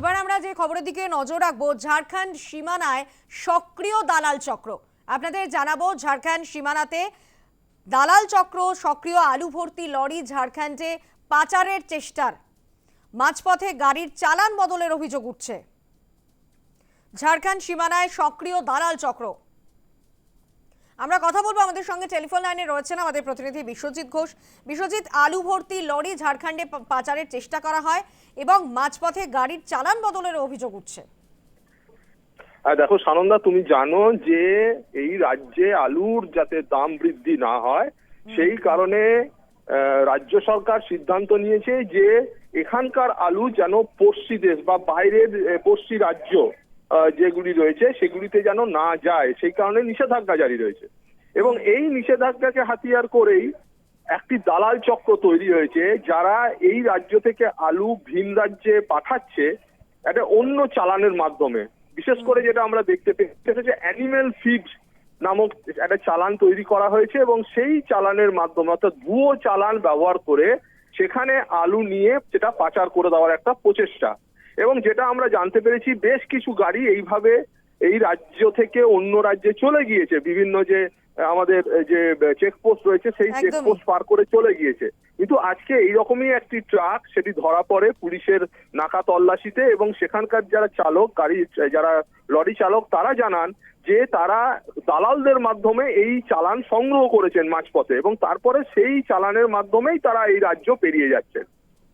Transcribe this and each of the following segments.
এবার আমরা যে খবরের দিকে নজর রাখব, ঝাড়খণ্ড সীমানায় সক্রিয় দালাল চক্র। আপনাদের জানাব, ঝাড়খণ্ড সীমানাতে দালাল চক্র, সক্রিয় আলু ভর্তি লরি ঝাড়খণ্ডে পাচারের চেষ্টার। মাঝপথে গাড়ির চালান বদলের অভিযোগ উঠছে। ঝাড়খণ্ড সীমানায় সক্রিয় দালাল চক্র। আমরা কথা বলব আমাদের সঙ্গে টেলিফোন লাইনে রয়েছেন আমাদের প্রতিনিধি বিশ্বজিৎ ঘোষ। বিশ্বজিৎ আলু ভর্তি লরি ঝাড়খণ্ডে পাচারের চেষ্টা করা হয় এবং মাঝপথে গাড়ির চালান বদলের অভিযোগ উঠছে। দেখো সানন্দা তুমি জানো যে এই রাজ্যে আলুর যাতে দাম বৃদ্ধি না হয় সেই কারণে রাজ্য সরকার সিদ্ধান্ত নিয়েছে যে এখানকার আলু যেন পড়শি দেশ বা বাইরের পড়শি রাজ্য যেগুলি রয়েছে সেগুলিতে যেন না যায় সেই কারণে নিষেধাজ্ঞা জারি রয়েছে। এবং এই নিষেধাজ্ঞাকে হাতিয়ার করেই একটি দালাল চক্র তৈরি হয়েছে যারা এই রাজ্য থেকে আলু ভিন রাজ্যে পাঠাচ্ছে একটা অন্য চালানের মাধ্যমে। বিশেষ করে যেটা আমরা দেখতে পেয়েছি হচ্ছে অ্যানিমেল ফিড নামক একটা চালান তৈরি করা হয়েছে এবং সেই চালানের মাধ্যমে অর্থাৎ ভুয়ো চালান ব্যবহার করে সেখানে আলু নিয়ে সেটা পাচার করে দেওয়ার একটা প্রচেষ্টা। এবং যেটা আমরা জানতে পেরেছি বেশ কিছু গাড়ি এইভাবে এই রাজ্য থেকে অন্য রাজ্যে চলে গিয়েছে। বিভিন্ন যে আমাদের যে চেকপোস্ট রয়েছে সেই চেকপোস্ট পার করে চলে গিয়েছে। কিন্তু আজকে এইরকমই একটি ট্রাক সেটি ধরা পড়ে পুলিশের নাকা তল্লাশিতে এবং সেখানকার যারা চালক গাড়ি যারা লরি চালক তারা জানান যে তারা দালালদের মাধ্যমে এই চালান সংগ্রহ করেছেন মাঝপথে এবং তারপরে সেই চালানের মাধ্যমেই তারা এই রাজ্য পেরিয়ে যাচ্ছেন।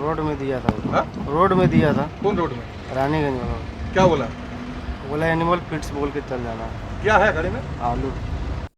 रोड में दिया था। हाँ? रोड में दिया था। कौन रोड में? रानीगंज में। क्या बोला? बोला एनिमल फिट्स बोल के चल जाना। क्या है गाड़ी में? आलू।